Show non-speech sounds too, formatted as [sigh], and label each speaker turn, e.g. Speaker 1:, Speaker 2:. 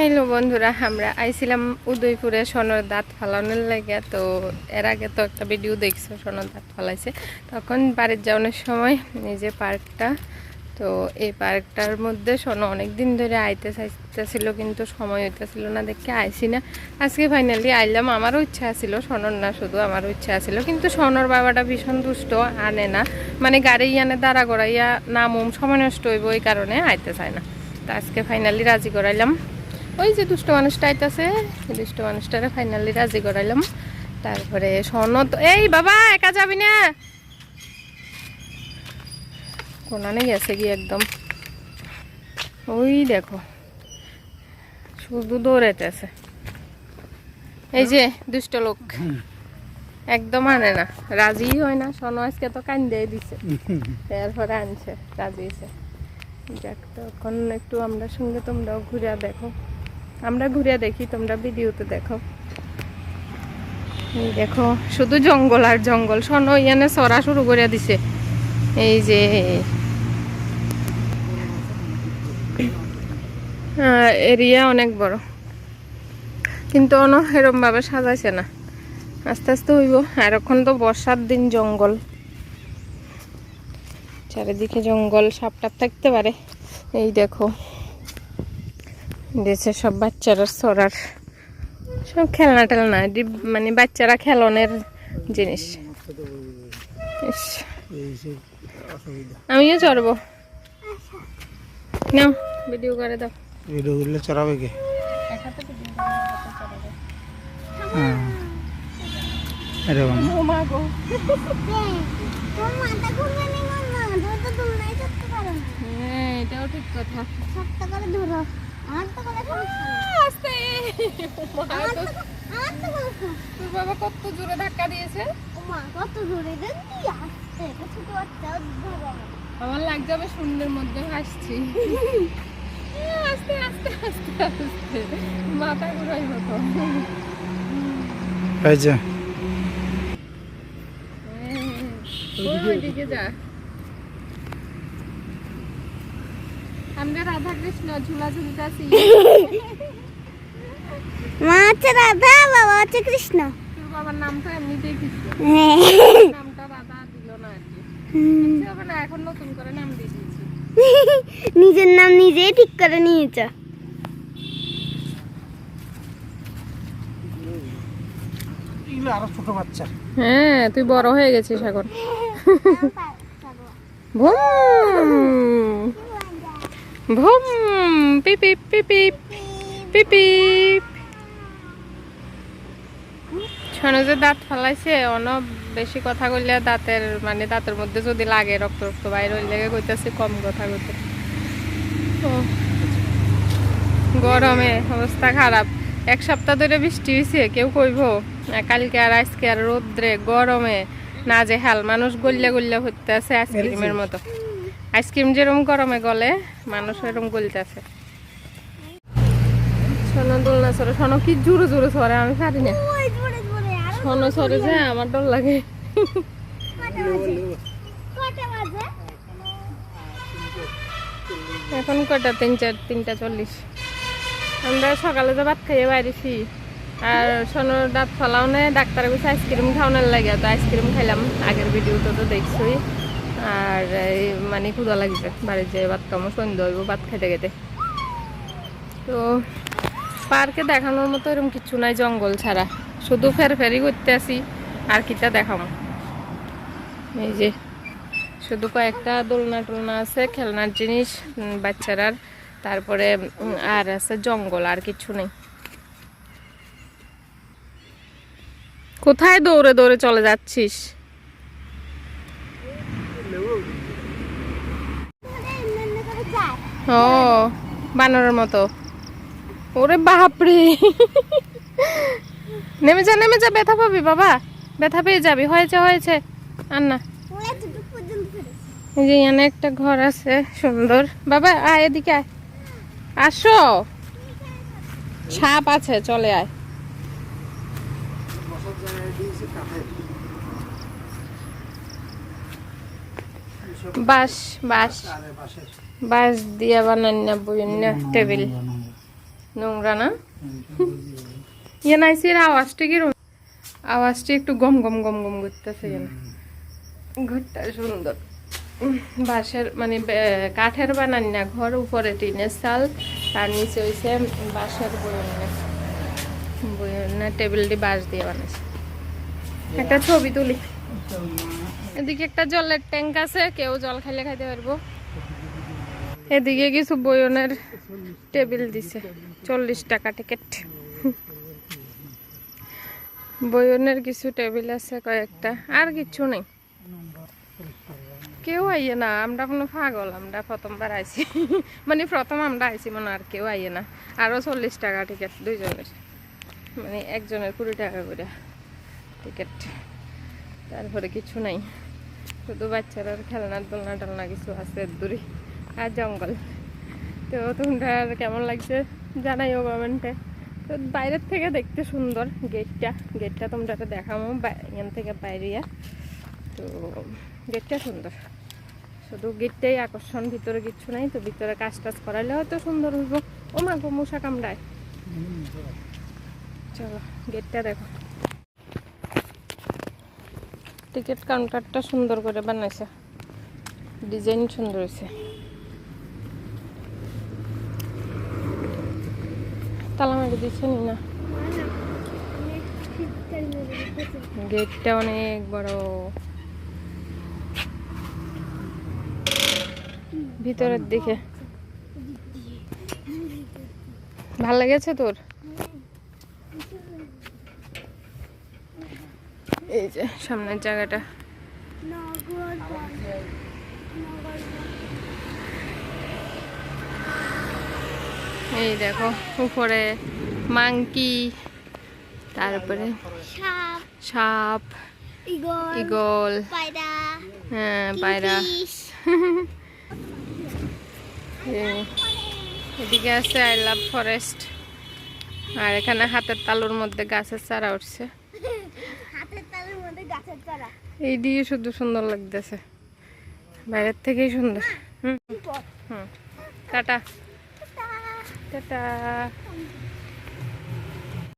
Speaker 1: Hello বন্ধুরা, আমরা আইছিলাম উদয়পুরে সোনার দাঁত ফালানোর লাগে। তো এর আগে তো একটা ভিডিও দেখছ, সোনার দাঁত ফালাইছে। তখন বাড়ির যাওয়ানোর সময় এই যে পার্কটা, তো এই পার্কটার মধ্যে সোনা অনেক দিন ধরে আইতে চাইতেছিল, কিন্তু সময় হইতেছিল না, দেখে আইসি না। আজকে ফাইনালি আইলাম, আমারও ইচ্ছা ছিল সোনার না, শুধু আমারও ইচ্ছা ছিল কিন্তু সোনার বাবাটা ভীষণ দুষ্ট, আনে না। মানে গাড়ি আনে, দাঁড়া করাইয়া নামুম সময় নষ্ট হইব ওই কারণে আইতে চায় না। তো আজকে ফাইনালি রাজি করাইলাম। ওই যে দুষ্ট মানুষটা আইতাছে দুষ্ট মানুষটারে ফাইনালি রাজি করাইলাম। তারপরে সনদ এই বাবা, একা যাবি না? কোনানে গেছে কি একদম। ওই দেখো, শুধু দৌড়াইতেছে। এই যে দুষ্ট লোক। একদম আনে না রাজি হয় না। সনো আজকে তো কান্দে দিছে। তারপরে আনছে, রাজি যাক, তখন একটু আমরা সঙ্গে তোমরাও ঘুরে দেখো। আমরা ঘুরে দেখি, তোমরা ভিডিওতে দেখো। এই দেখো, শুধু জঙ্গল আর জঙ্গল। শোনো ইয়ানে সরা শুরু করে দিছে। এই যে এরিয়া অনেক বড়। কিন্তু অন এরম ভাবে সাজাইছে না। আস্তে আস্তে হইব। আর এখন তো বর্ষার দিন জঙ্গল। চারিদিকে জঙ্গল সাপ টাপ থাকতে পারে। এই দেখো। দিয়েছে সব বাচ্চারা সরার। সব খেলনা টেলনা মানে বাচ্চারা খেলনের জিনিস। আমিও চড়বো। নাও ভিডিও করে দাও।
Speaker 2: ভিডিও করলে চড়াবে কে? হ্যাঁ। এরকম
Speaker 1: হ্যাঁ এটাও ঠিক কথা।
Speaker 3: শক্ত করে ধরো
Speaker 1: আস্তে। তোর বাবা কত জোরে ধাক্কা দিয়েছে।
Speaker 3: কত আসছে ছোট বাচ্চা
Speaker 1: আমার লাগছে আমি শূন্যের মধ্যে ভাসছি আস্তে আস্তে আস্তে আস্তে। মাথা ঘুরাই মতো।
Speaker 2: এই যে।
Speaker 1: ওইদিকে যা। রাধা কৃষ্ণ ঝুলা ঝুলতাছি
Speaker 3: মা হচ্ছে রাধা বাবা হচ্ছে কৃষ্ণ।
Speaker 1: তোর বাবার নাম তো এমনিতেই কৃষ্ণ।
Speaker 3: হ্যাঁ।
Speaker 1: নামটা রাধা দিল না আর কি। না এখন নতুন করে নাম দিয়ে দিয়েছি।
Speaker 3: নিজের নাম নিজেই ঠিক করে নিয়েছ।
Speaker 2: আরও ছোট বাচ্চা।
Speaker 1: হ্যাঁ তুই বড় হয়ে গেছিস এখন। ভুম ভুম পিপিপ পিপিপ পিপিপ শোনো যে দাঁত ফালাইছে অন বেশি কথা কইলে দাঁতের মানে দাঁতের মধ্যে যদি লাগে রক্ত রক্ত বাইরে হইলে কইতাছি কম কথা কইতে। গরমে অবস্থা খারাপ। এক সপ্তাহ ধরে বৃষ্টি হয়েছে কেউ কইব কালকে আর আজকে আর রোদ্রে গরমে না যে হাল মানুষ গল্লা গল্লা হতে আছে আইসক্রিমের মতো। আইসক্রিম যেরকম গরমে গলে মানুষ এরকম গলতে আছে সোনো দোলনা সরে সোনো কি জোরে জোরে সরে আমি পারি না। সোনো সরে যে আমার ডর লাগে। এখন কটা তিন চার তিনটা চল্লিশ। আমরা সকালে তো ভাত খাইয়ে বাইরেছি। আর সোনোর দাঁত ফলাও ডাক্তার কাছে আইসক্রিম খাওয়ানোর লাগে তো আইসক্রিম খাইলাম। আগের ভিডিওতে তো দেখছই। আর মানে ক্ষুদা লাগছে। বাড়ির যে ভাত কামো সন্ধ্যা হইব ভাত খাইতে খেতে। তো পার্কে দেখানোর মতো এরকম কিছু নাই জঙ্গল ছাড়া। শুধু ফের ফেরি করতে আসি, আর কিটা দেখামো। এই যে, শুধু কয়েকটা দোলনা টোলনা আছে, খেলনার জিনিস বাচ্চারার তারপরে আর আছে জঙ্গল, আর কিছু নেই। কোথায় দৌড়ে দৌড়ে চলে যাচ্ছিস? ও, বানরের মতো। ওরে বাপরে। নেমে যা নেমে যা, ব্যথা পাবি বাবা। ব্যথা পেয়ে যাবি। হয়েছে হয়েছে। আর না। এই যে এখানে একটা ঘর আছে, সুন্দর। বাবা, আয় এদিকে আয়। আসো। সাপ আছে, চলে আয়। বাস বাস বাস দিয়া বানান না বইন না, টেবিল। নোংরা না? ইয়ে নাইসির আওয়াজটা কিরম? আওয়াজটা একটু গম গম গম গম করতেছে কেন ঘরটা সুন্দর। বাঁশের মানে কাঠের বানানি না, ঘর উপরে টিনের চাল, তার নিচে হইছে বাঁশের বয়নে বয়নে টেবিলটি বাঁশ দিয়ে বানাইছে। একটা ছবি তুলি। এদিকে একটা জলের ট্যাঙ্ক আছে, কেউ জল খাইলে খাইতে পারব। এদিকে কিছু বয়নের টেবিল দিছে, চল্লিশ টাকা টিকিট। বয়নের কিছু টেবিল আছে কয়েকটা, আর কিছু নেই। কেউ আইয়ে না, আমরা কোনো পাগল, আমরা প্রথমবার আইছি। মানে প্রথম আমরা আইছি, মনে আর কেউ আইয়ে না। আরও চল্লিশ টাকা টিকিট দুইজনের। মানে একজনের কুড়ি টাকা করে টিকিট। তারপরে কিছু নাই। শুধু বাচ্চারা খেলনা দোলনা টোলনা কিছু আছে দূরে আর জঙ্গল। তো তোমরা কেমন লাগছে জানাইও কমেন্টে। তো বাইরের থেকে দেখতে সুন্দর গেটটা। গেটটা তোমরা বা- এখান থেকে বাইরিয়া। তো গেটটা সুন্দর। শুধু গেটটাই আকর্ষণ ভিতরে কিচ্ছু নাই তো ভিতরে কাজ টাজ করাইলে হয়তো সুন্দর হইব। ও মা গো মশা কামড়ায়। চলো গেটটা দেখো। টিকিট কাউন্টারটা সুন্দর করে বানাইছে। ডিজাইন সুন্দর হয়েছে তালা মারি দিচ্ছে নি না? গেটটা অনেক বড়। ভিতরের দিকে। ভালো লেগেছে তোর? এই যে সামনের জায়গাটা। এই দেখো, উপরে মাংকি, তারপরে
Speaker 3: সাপ, ইগল
Speaker 1: হ্যাঁ পায়রা। [laughs] এদিকে আছে আই লাভ ফরেস্ট। আর এখানে হাতের তালুর মধ্যে গাছের চারা উঠছে
Speaker 3: হাতের তালের মধ্যে গাছের চারা
Speaker 1: এই দিয়ে শুধু সুন্দর লাগতেছে। বাইরের থেকেই সুন্দর। হুম। হুম। টাটা। টাটা।